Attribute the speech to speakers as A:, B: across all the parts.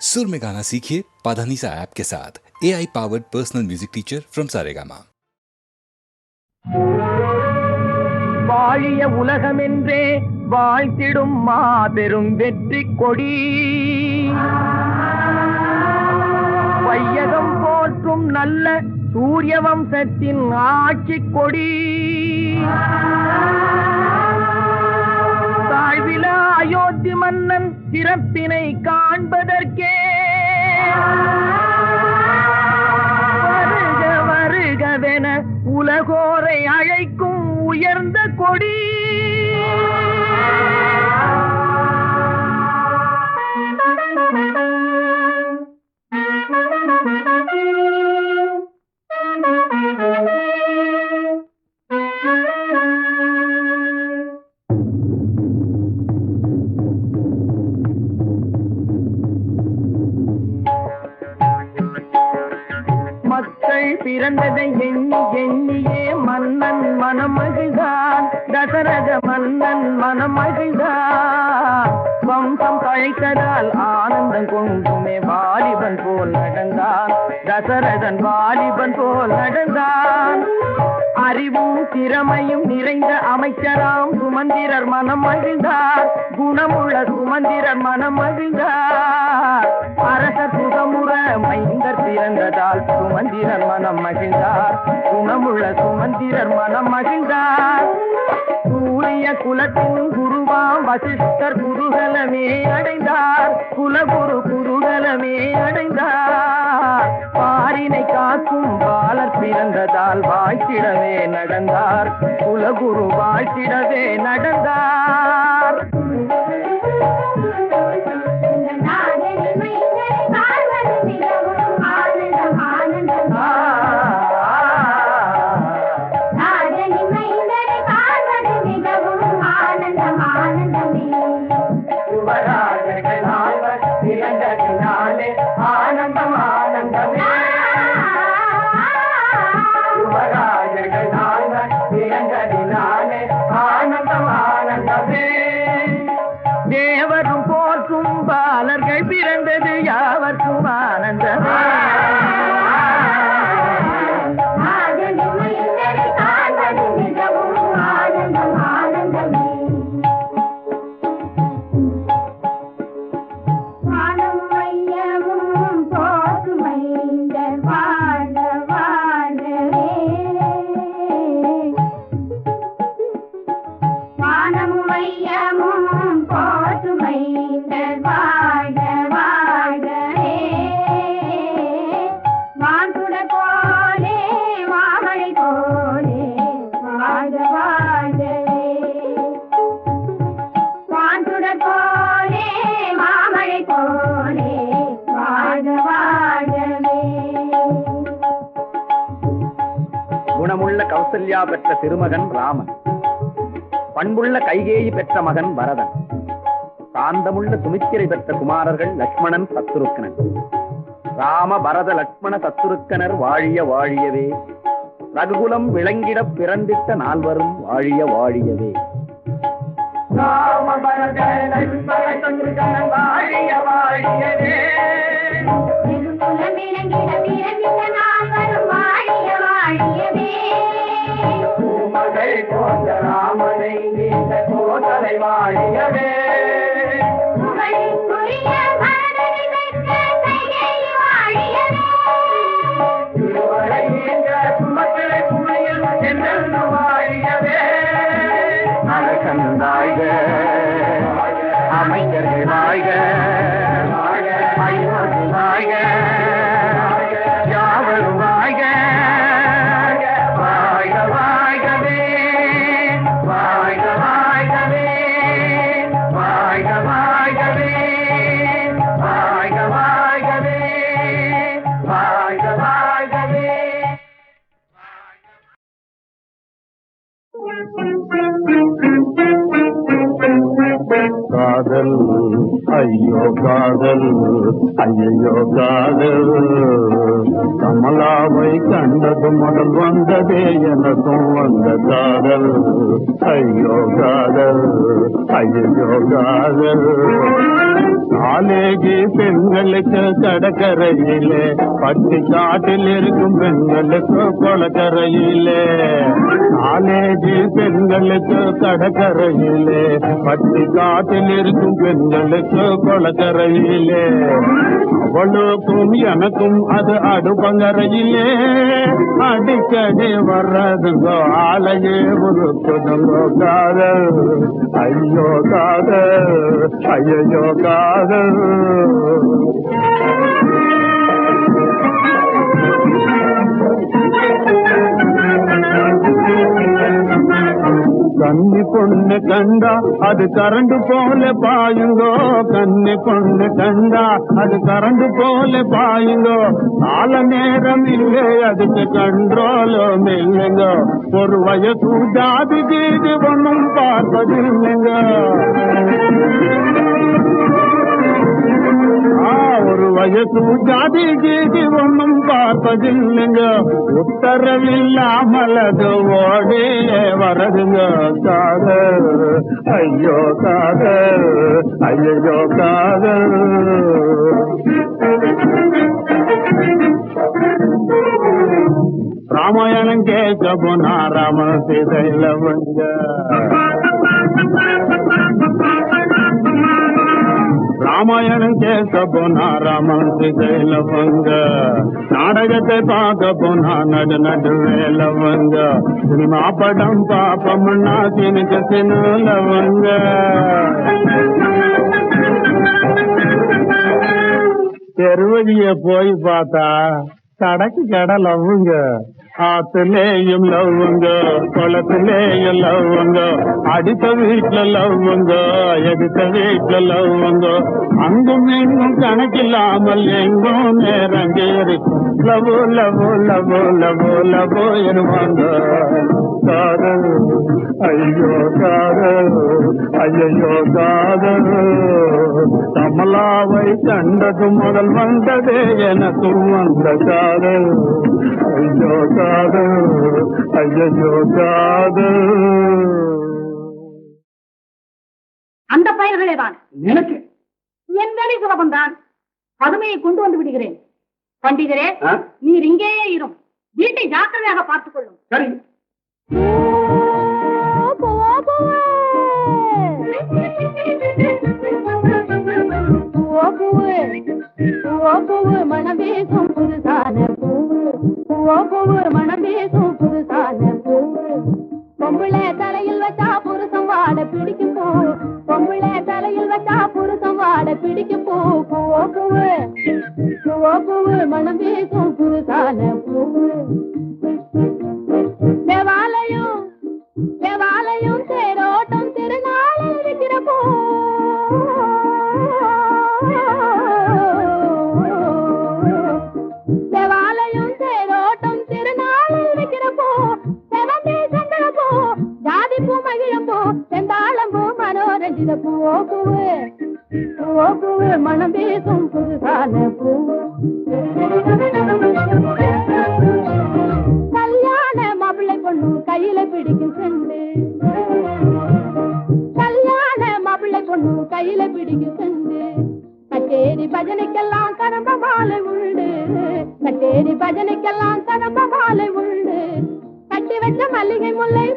A: सुर में गाना सीखिए पाधानीसा ऐप के साथ A I powered personal music teacher from Saregama
B: வாழிய உலகமென்றே வாழ்த்திடும் மாபெரும் வெற்றி கொடி வையகம் போற்றும் நல்ல சூரிய வம்சத்தின் ஆட்சி கொடி தாழ்வில அயோத்தி மன்னன் சிறப்பினை காண்பதற்கே. வருக வருகவென உலகோரை அழைக்கும் உயர்ந்த கொடி. வாலிபன் போல் நடந்தான். அறிவும் திறமையும் நிறைந்த அமைச்சராம் சுமந்திரர் மனம் மகிழ்ந்தார். குணமுள்ள சுமந்திரர் மனம் மகிழ்ந்தார். அரச சுகமுற மைந்தர் பிறந்ததால் சுமந்திரர் மனம் மகிழ்ந்தார். குணமுள்ள சுமந்திரர் மனம் மகிழ்ந்தார். சூரிய குலத்தின் குரு எல்லாம் வசிஷ்டர் குருகலமே அடைந்தார். குலகுரு குருகலமே அடைந்தார். பாரினை காக்கும் பாலர் பிறந்ததால் வாழ்த்திடவே நடந்தார். குலகுரு வாழ்த்திடவே நடந்தார். குணமுள்ள கௌசல்யா பெற்ற திருமகன் ராமன். பண்புள்ள கைகேயி பெற்ற மகன் பரதன் சாந்தமுள்ள சுமித்திரை பெற்ற குமாரர்கள் லக்ஷ்மணன் சத்துருக்கனன். ராம பரத லக்ஷ்மண சத்துருக்கனர் வாழிய வாழியவே. ரகுகுலம் விளங்கிட பிறந்திட்ட நால்வரும் வாழிய வாழியவே. ராம பரத லக்ஷ்மண சத்துருக்கனர் வாழிய வாழியவே. கோதலை
C: காதல் ஐயோ காதல் ஐயோ காதல். கமலாவை கண்டது முதல் வந்ததே எனக்கும் வந்த காதல். ஐயோ காதல் ஐயோ காதல். காலேஜி பெண்களுக்கு கடற்கரையிலே பட்டி காட்டில் இருக்கும் பெண்களுக்கு கொலக்கரையிலே காலேஜி பெண்களுக்கு கடற்கரையிலே பட்டி காட்டில் இருக்கும் பெண்களுக்கு கொளக்கரையிலே. அவளுக்கும் எனக்கும் அது அடுப்பங்கரையிலே. அடிக்கடி வர்றதுங்கோ ஆலையே உருக்குதுங்கோ காதல். ஐயோ காதல். ஐயோ காதல். கன்னி பொண்ணு கண்டா அது கரண்ட் போல பாயுங்கோ கன்னி பொண்ணு கண்டா அது கரண்ட் போல பாயுங்கோ கால நேரம் இல்லை அதுக்கு கண்ட்ரோலும் இல்லைங்க ஒரு வயசு ஜாதி கீது ஒன்றும் பார்ப்பதில்லைங்க வயசு ஜாதி கீதி ஒன்றும் பார்ப்பதில்லைங்க. உத்தரவில்லாமல் அது ஓடியே வரதுங்க காதல் ஐயோ காதல் ஐயோ காதல் ராமாயணம் கேட்க போனா ராம சீதையில வந்த. ராமாயணம் கேட்க போனா ராமன் சீதையிலவங்க நாடகத்தை பார்க்க போனா நடு நடு வேலவங்க சினிமா படம் பாப்பம்னா சினுக்கு சினுலவங்க தெருவழிய போய் பார்த்தா கடக்கு கடை லவ்வுங்க ஆத்துலேயும் லவ்வுங்க குளத்துலேயும் லவ்வுங்க அடித்த வீட்டுல லவ்வுங்க எடுத்த வீட்டுல லவ்வுங்க. அங்கும் இங்கும் கணக்கில்லாமல் எங்கும் நேரங்கேறி love love love love love எனுவாங்க. காதல் ஐயோ காதல் ஐயோ காதல் கமலாவை கண்டது முதல் வந்ததே எனக்கும் வந்த காதல். ஐயோ காதல் ஐயோ காதல்.
D: அந்த பயல்களே தான்
B: எனக்கு?
D: என் வேலை சுலபம் தான் பதுமையை கொண்டு வந்து விடுகிறேன். பண்டிதரே
B: ஆ?
D: நீர் இங்கேயே இரும். வீட்டை ஜாக்கிரதையாக பார்த்துக் கொள்ளும்.
B: சரி.
E: மனம் பேசும் புதுசான பூவு பூவு மனம் பேசும் புதுசான பூவு பொம்பளை தலையில் வச்சா புருஷம் வாட பிடிக்கும் பூ. பொம்பளை தலையில் வச்சா புருஷம் வாட பிடிக்கும் பூ. பூவோ பூவு பூவோ பூவு மனம் பேசும் புதுசான பூவு தேவாலயம் தேவாலயம் தேரோட்டம் ஓகுவே ஓகுவே மனம் பேசும் புதுசான பூ. கல்யாண மாப்பிள்ளை பொண்ணு கையில பிடிக்கும் செண்டு. கல்யாண மாப்பிள்ளை பொண்ணு கையில பிடிக்கும் செண்டு. கச்சேரி பஜனைக்கெல்லாம் கதம்ப மாலை உண்டு. கச்சேரி பஜனைக்கெல்லாம் கதம்ப மாலை உண்டு. கட்டி வச்ச மல்லிகை முல்லை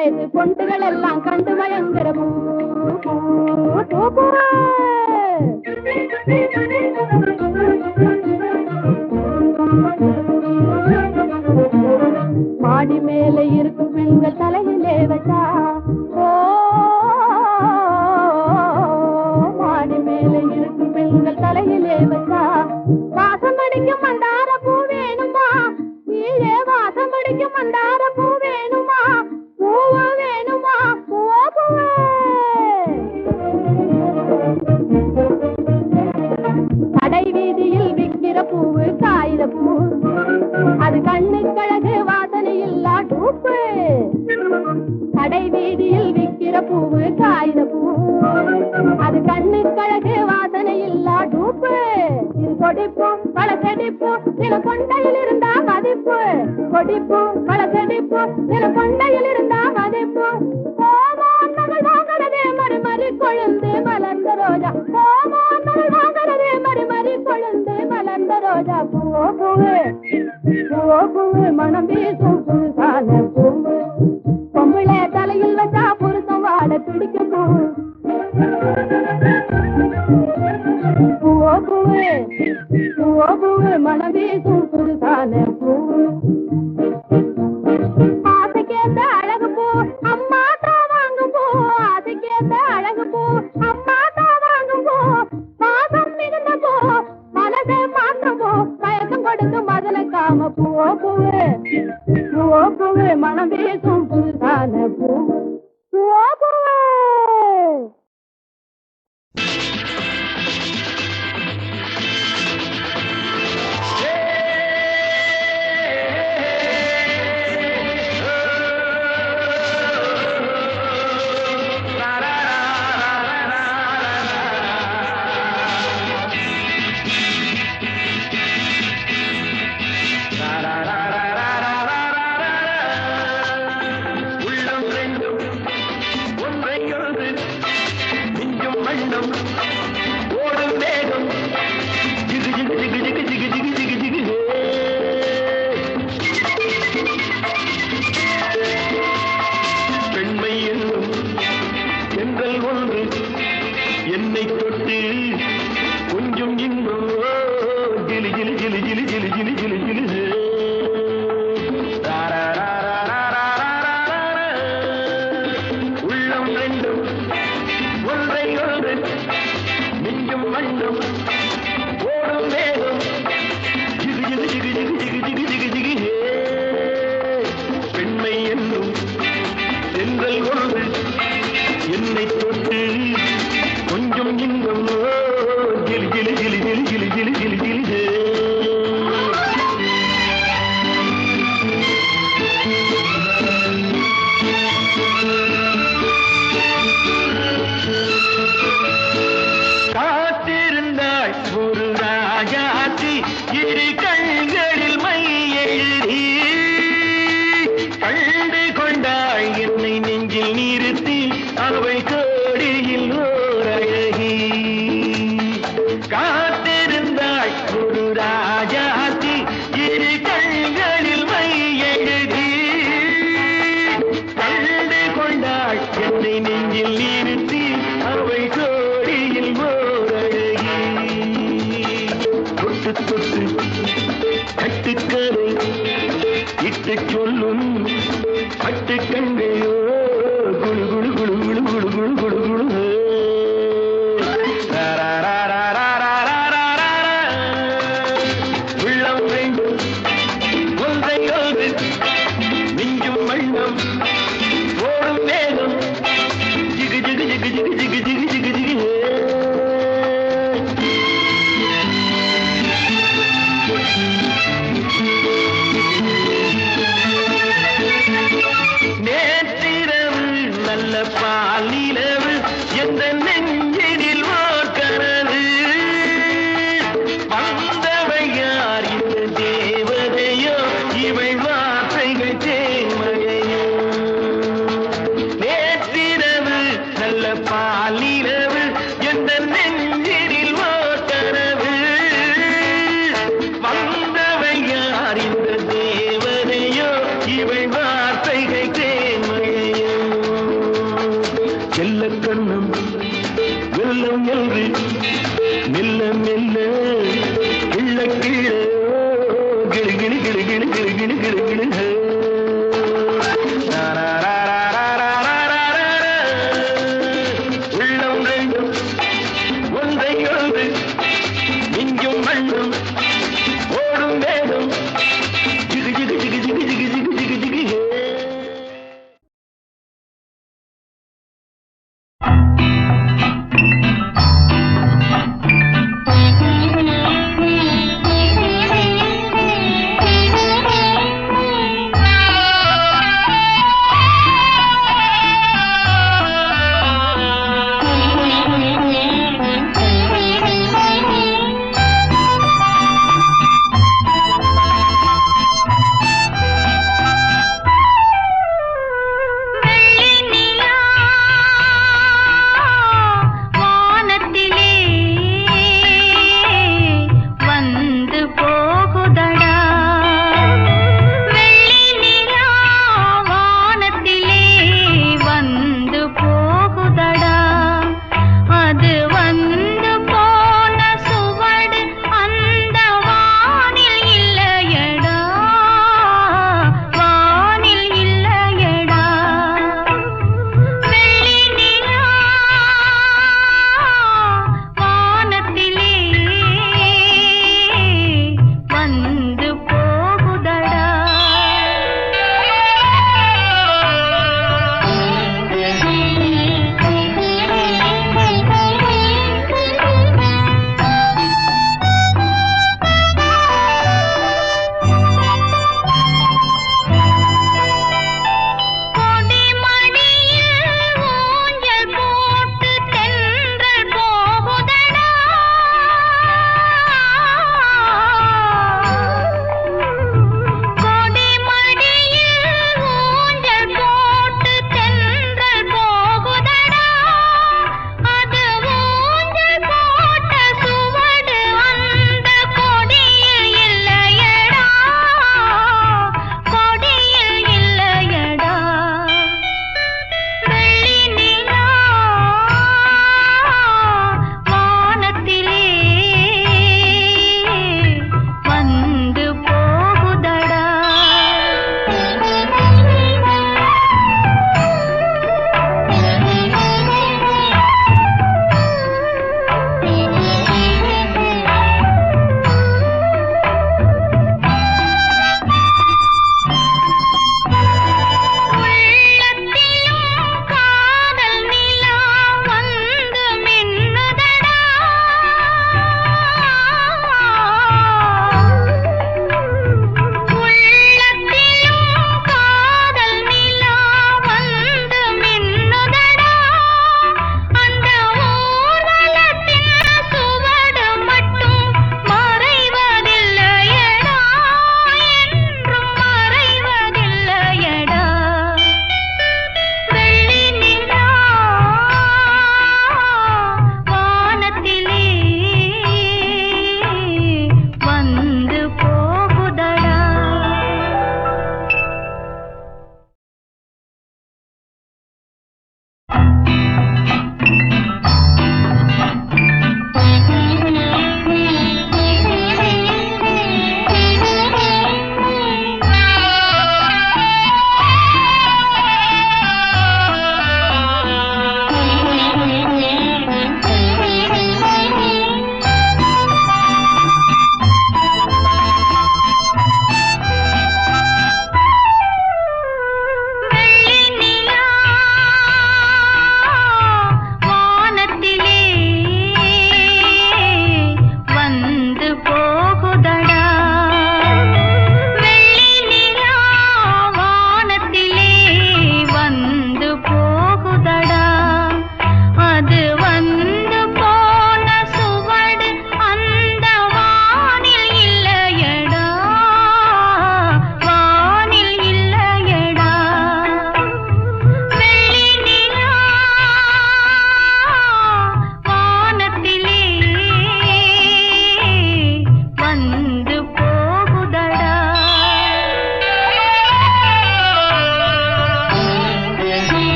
E: வயது பொண்டுகள் எல்லாம் கண்டு பயங்கரமும். காகித பூ. அது கண்ணு கழகு வாசனை இல்லா டூப்பு. இது கொடிப்பும் பழக்கடிப்பும் நில கொண்டையில் இருந்தா மதிப்பு. கொடிப்பும் பழக்கடிப்பும் நில கொண்டையில் இருந்தா மதிப்பு. மனம் வீசும் பொம்பளை தலையில் வச்சா ஆட பிடிக்கணும் பூவோ பூவே பூவோ பூவே மனமே சூப்பர் பூ.
F: ஒன்றை ஒன்று மிஞ்சும் மண்ணும்